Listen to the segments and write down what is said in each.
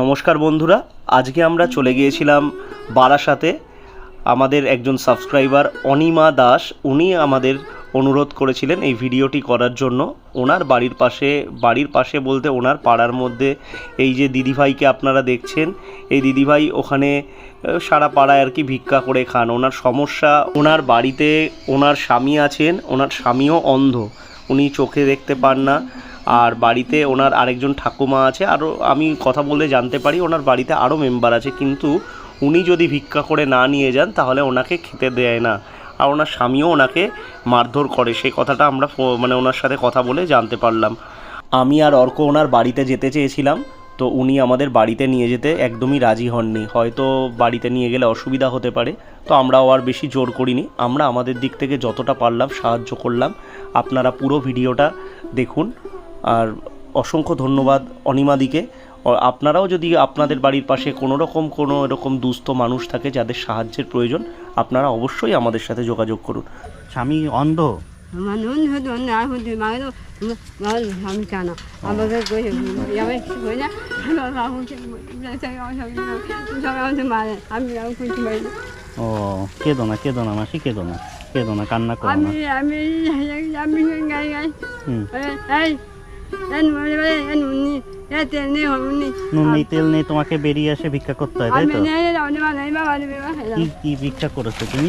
নমস্কার বন্ধুরা, আজকে আমরা চলে গিয়েছিলাম বারাসাতে। আমাদের একজন সাবস্ক্রাইবার অনিমা দাস, উনি আমাদের অনুরোধ করেছিলেন এই ভিডিওটি করার জন্য। ওনার বাড়ির পাশে বাড়ির পাশে বলতে ওনার পাড়ার মধ্যে এই যে দিদিভাইকে আপনারা দেখছেন, এই দিদিভাই ওখানে সারা পাড়ায় আর কি ভিক্ষা করে খান। ওনার সমস্যা, ওনার বাড়িতে ওনার স্বামী আছেন, ওনার স্বামীও অন্ধ। উনি চোখে দেখতে পান না। আর বাড়িতে ওনার আরেকজন ঠাকুমা আছে আরও আমি কথা বলে জানতে পারি ওনার বাড়িতে আরও মেম্বার আছে, কিন্তু উনি যদি ভিক্ষা করে না নিয়ে যান তাহলে ওনাকে খেতে দেয় না। আর ওনার স্বামীও ওনাকে মারধর করে সেই কথাটা আমরা মানে ওনার সাথে কথা বলে জানতে পারলাম। আমি আর অর্ক ওনার বাড়িতে যেতে চেয়েছিলাম, তো উনি আমাদের বাড়িতে নিয়ে যেতে একদমই রাজি হননি। হয়তো বাড়িতে নিয়ে গেলে অসুবিধা হতে পারে, তো আমরাও আর বেশি জোর করিনি। আমরা আমাদের দিক থেকে যতটা পারলাম সাহায্য করলাম। আপনারা পুরো ভিডিওটা দেখুন। আর অসংখ্য ধন্যবাদ অনিমাদিকে। আপনারাও যদি আপনাদের বাড়ির পাশে কোনো রকম কোনো এরকম দুস্থ মানুষ থাকে যাদের সাহায্যের প্রয়োজন আপনারা অবশ্যই আমাদের সাথে যোগাযোগ করুন। স্বামী অন্ধ? আমি আমি আমি আমি। ও কেঁদো না কেঁদো না মাসি কেঁদো না কেঁদো না কান্না করো আমি না আমি আমি গাই গাই। হুম। এই নুনি তেল নেই হমনি নুন তেল নেই তোমাকে বেরিয়ে এসে ভিক্ষা করতে হয় তাই তো? বাবা কি কি ভিক্ষা করেছ তুমি?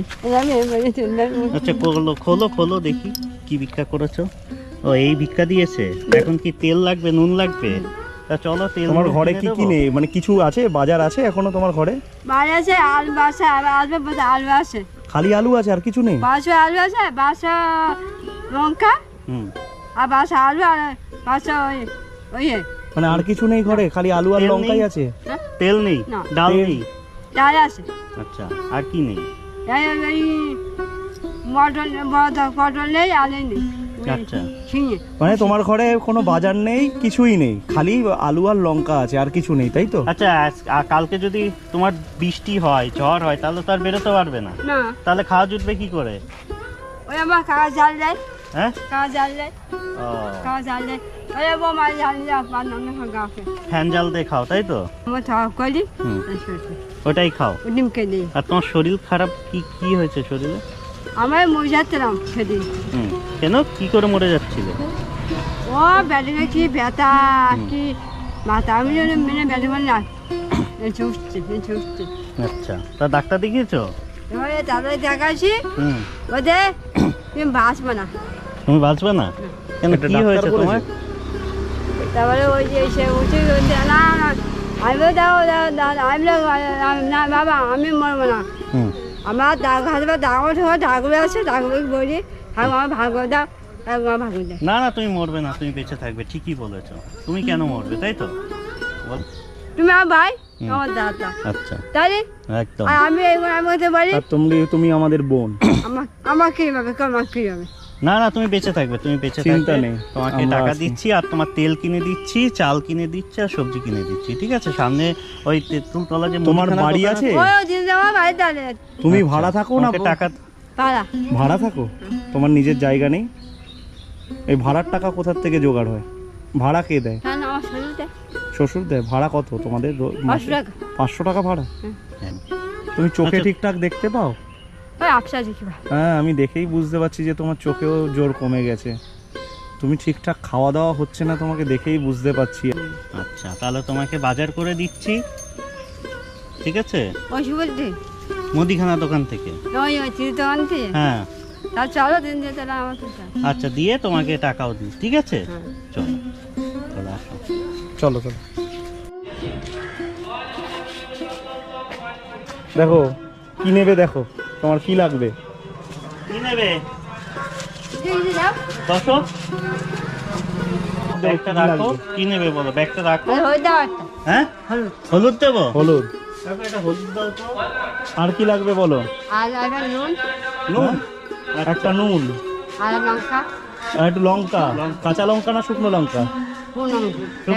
আচ্ছা খোলো খোলো খোলো দেখি কি ভিক্ষা করেছ? ও এই ভিক্ষা দিয়েছে? এখন কি তেল লাগবে নুন লাগবে? তা চলো তেল তোমার ঘরে কি কি নেই? মানে কিছু আছে? বাজার আছে এখনও তোমার ঘরে? আছে আলু বাসা আসবে বোধ আলু আছে। খালি আলু আছে আর কিছু নেই? বাসা আলু আছে বাসা লঙ্কা হুম। আর বাসা আলু আর বাসা ওই ওই মানে আর কিছু নেই ঘরে? খালি আলু আর লঙ্কাই আছে? তেল নেই? ডাল নেই? ডাল আছে। আচ্ছা আর কি নেই? এই মটন বড় নেই আলু নেই। আচ্ছা। মানে তোমার ঘরে কোনো বাজার নেই কিছুই নেই? খালি আলু আর লঙ্কা আছে আর কিছু নেই তাই তো? আচ্ছা কালকে যদি তোমার বৃষ্টি হয় ঝড় হয় তাহলে তো আর বেরোতে পারবে না। না। তাহলে খাওয়া জুটবে কি করে? ওই আমার কাগজ জাল দেয়। হ্যাঁ? বোমা জাল দিয়ে আপনার নামে গাছে। ফ্যান জাল দিয়ে খাও তাই তো? আমার থাক করি? ওটাই খাও। আর তোমার শরীর খারাপ কি কি হয়েছে শরীরে? আমার মজাতলাম সেদিন। কেন? কি করে মরে যাচ্ছিল? ও ব্যাটিংয়ে কি ব্যথা কি? মাথা আমি মেনে না আচ্ছা। তা ডাক্তার দেখিয়েছো? তাদের দেখাচ্ছি। ওদের তুমি বাঁচবে না। তুমি বাঁচবে না? কেন কি হয়েছে তোমার? তারপরে ওই যে সে উঠে না না আমি দাও দাও আমি না বাবা আমি মরবো না। আমার দাগ হাসবে দাগ ওঠে দাগবে আছে দাগবে বলি আর আমার ভাগ্য দাও না না তুমি মরবে না তুমি বেঁচে থাকবে ঠিকই বলেছ। তুমি কেন মরবে তাই তো? বল। তুমি আমার ভাই আমার দাদা। আচ্ছা। একদম। আমি এইগুলো আমি বলতে পারি? তুমি তুমি আমাদের বোন। আমার আমার কি হবে আমার কি হবে না না তুমি বেঁচে থাকবে তুমি বেঁচে চিন্তা থাকবে। নেই, তোমাকে টাকা দিচ্ছি আর তোমার তেল কিনে দিচ্ছি চাল কিনে দিচ্ছি আর সবজি কিনে দিচ্ছি ঠিক আছে? সামনে ওই তেঁতুলতলা যে তোমার বাড়ি আছে? ও দিন যাওয়া বাড়ি তাহলে। তুমি ভাড়া থাকো না টাকা ভাড়া। থাকো? তোমার নিজের জায়গা নেই? এই ভাড়ার টাকা কোথার থেকে জোগাড় হয়? ভাড়া কে দেয়? শরীরটা শ্বশুর দেয়। ভাড়া কত? তোমাদের পাঁচশো? টাকা। ভাড়া? হ্যাঁ। তুমি চোখে আচ্ছা। ঠিকঠাক দেখতে পাও? হ্যাঁ আমি দেখেই বুঝতে পারছি যে তোমার চোখেও জোর কমে গেছে। তুমি ঠিকঠাক খাওয়া দাওয়া হচ্ছে না তোমাকে দেখেই বুঝতে পারছি। আচ্ছা তাহলে তোমাকে বাজার করে দিচ্ছি। ঠিক আছে? মুদিখানা দোকান থেকে। হ্যাঁ। চলো দিন। আচ্ছা দিয়ে তোমাকে টাকাও দিই ঠিক আছে? হ্যাঁ। চলো চলো আসো। চলো চলো। দেখো কি নেবে দেখো। তোমার কি লাগবে? কি নেবে? ব্যাগটা কি রাখো। কি নেবে বলো? ব্যাগটা রাখো। হ্যাঁ? হলুদ। হলুদ দেবো? হলুদ। হলুদ আর কি লাগবে বলো? একটা নুন। নুন? একটা নুন। আর লঙ্কা। একটু লঙ্কা। কাঁচা লঙ্কা না শুকনো লঙ্কা?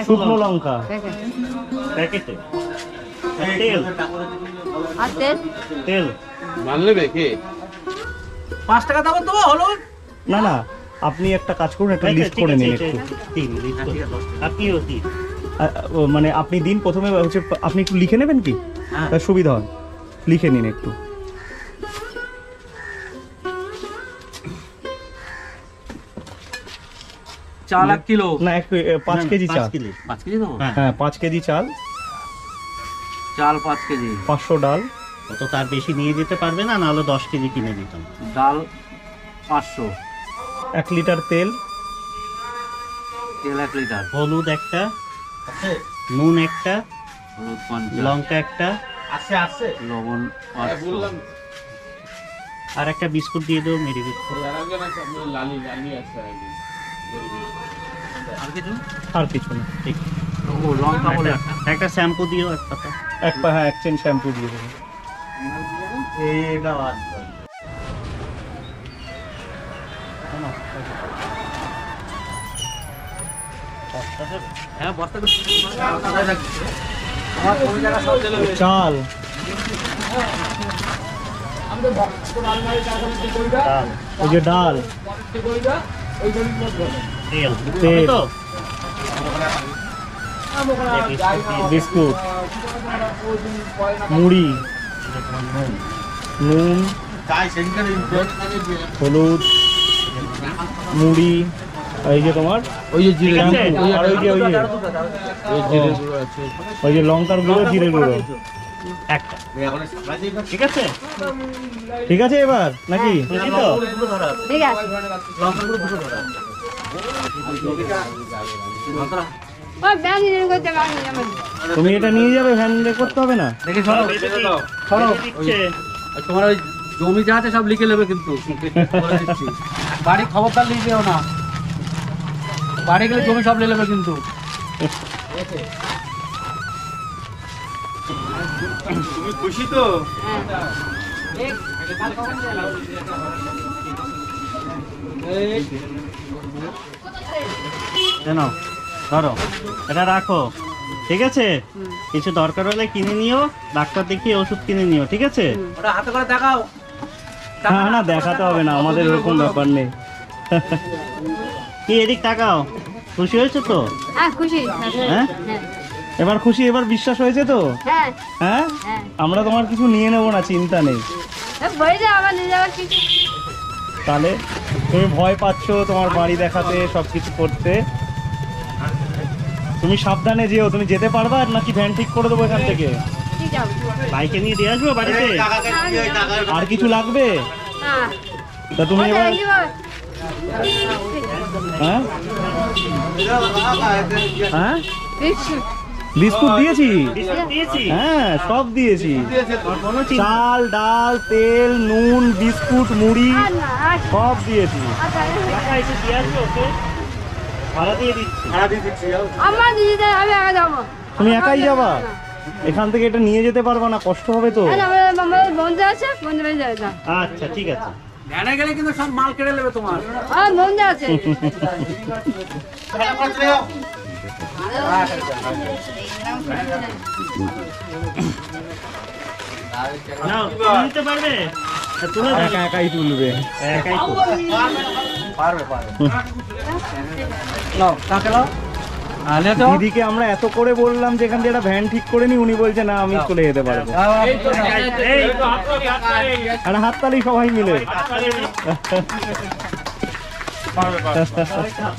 শুকনো লঙ্কা। প্যাকেটে। আর তেল। আর তেল তেল মাল নেবে কে না না আপনি একটা কাজ করুন একটা লিস্ট করে নিন একটু। তিন তিন মানে আপনি দিন প্রথমে হচ্ছে আপনি একটু লিখে নেবেন কি? হ্যাঁ। তার সুবিধা হয়। লিখে নিন একটু। চাল এক কিলো। না পাঁচ কেজি চাল। পাঁচ কেজি হ্যাঁ। হ্যাঁ পাঁচ কেজি চাল। চাল পাঁচ কেজি। পাঁচশো ডাল। তো তার বেশি নিয়ে যেতে পারবে না নাহলে দশ কেজি কিনে দিতাম ডাল পাঁচশো। এক লিটার তেল। তেল এক লিটার। হলুদ একটা নুন একটা হলুদ লঙ্কা একটা। লবণ আর একটা বিস্কুট দিয়ে দেবো মেরি বিস্কুট। আর কিছু? আর না ঠিক। একটা- একটা শ্যাম্পু দিও এক পাতা এক পা হ্যাঁ এক চেন শ্যাম্পু দিয়ে দেবেন চাল ওই যে ডাল তেল তেল। তো বিস্কুট মুড়ি নুন হলুদ মুড়ি এই যে তোমার ওই যে জিরে আর ওই যে ওই যে ওই যে লঙ্কার গুঁড়ো জিরে গুঁড়ো একটা। ঠিক আছে? ঠিক আছে এবার? নাকি? বুঝলি তো? ঠিক আছে। তুমি এটা নিয়ে যাবে ভ্যান করতে হবে না? দেখে সরো। সরো। তোমার ওই জমি যা আছে সব লিখে নেবে কিন্তু। বাড়ি খবরদার লিখে না। বাড়ি গেলে জমি সব লিখে নেবে কিন্তু। কেন ধরো এটা রাখো ঠিক আছে? কিছু দরকার হলে কিনে নিও ডাক্তার দেখিয়ে ওষুধ কিনে নিও ঠিক আছে? ওটা হাতে করে দেখাও। হ্যাঁ না দেখাতে হবে না আমাদের এরকম ব্যাপার নেই। কি এদিক তাকাও খুশি হয়েছে তো? হ্যাঁ খুশি। হ্যাঁ? হ্যাঁ। এবার খুশি এবার বিশ্বাস হয়েছে তো? হ্যাঁ। হ্যাঁ? হ্যাঁ। আমরা তোমার কিছু নিয়ে নেব না চিন্তা নেই। বই যা আবার নিয়ে যাওয়ার কিছু তাহলে তুমি ভয় পাচ্ছ তোমার বাড়ি দেখাতে সব কিছু করতে। তুমি সাবধানে যেও, তুমি যেতে পারবা নাকি ভ্যান ঠিক করে দেবো এখান থেকে? বাইকে নিয়ে দিয়ে আসব বাড়িতে? আর কিছু লাগবে? তা তুমি এবার হ্যাঁ? হ্যাঁ? বিস্কুট। দিয়েছি। হ্যাঁ সব দিয়েছি। চাল, ডাল, তেল, নুন, বিস্কুট, মুড়ি, সব দিয়েছি। আর তাহলে টাকা এসে দিয়ে আসব ভাড়া দিয়ে দিচ্ছি আমার দিদিতে আমি একা যাব তুমি একাই যাবা? এখান থেকে এটা নিয়ে যেতে পারবা না? কষ্ট হবে তো? বন্ধু আছে বন্ধু আচ্ছা ঠিক আছে। ভ্যানে গেলে কিন্তু সব মাল কেড়ে নেবে তোমার। আমার বন্ধু আছে। নাও তুমি পারবে? হ্যাঁ, তুলে দাও। একা একাই তুলবে। একাই। পারবে পারবে। নাও কাকে নাও। লে তো দিদিকে আমরা এত করে বললাম যে এখান থেকে একটা ভ্যান ঠিক করে নি উনি বলছে না আমি চলে যেতে পারব। এই, হাততালি সবাই মিলে।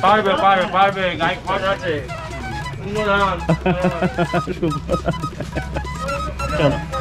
পারবে পারবে পারবে গাই খরচ আছে। চলো।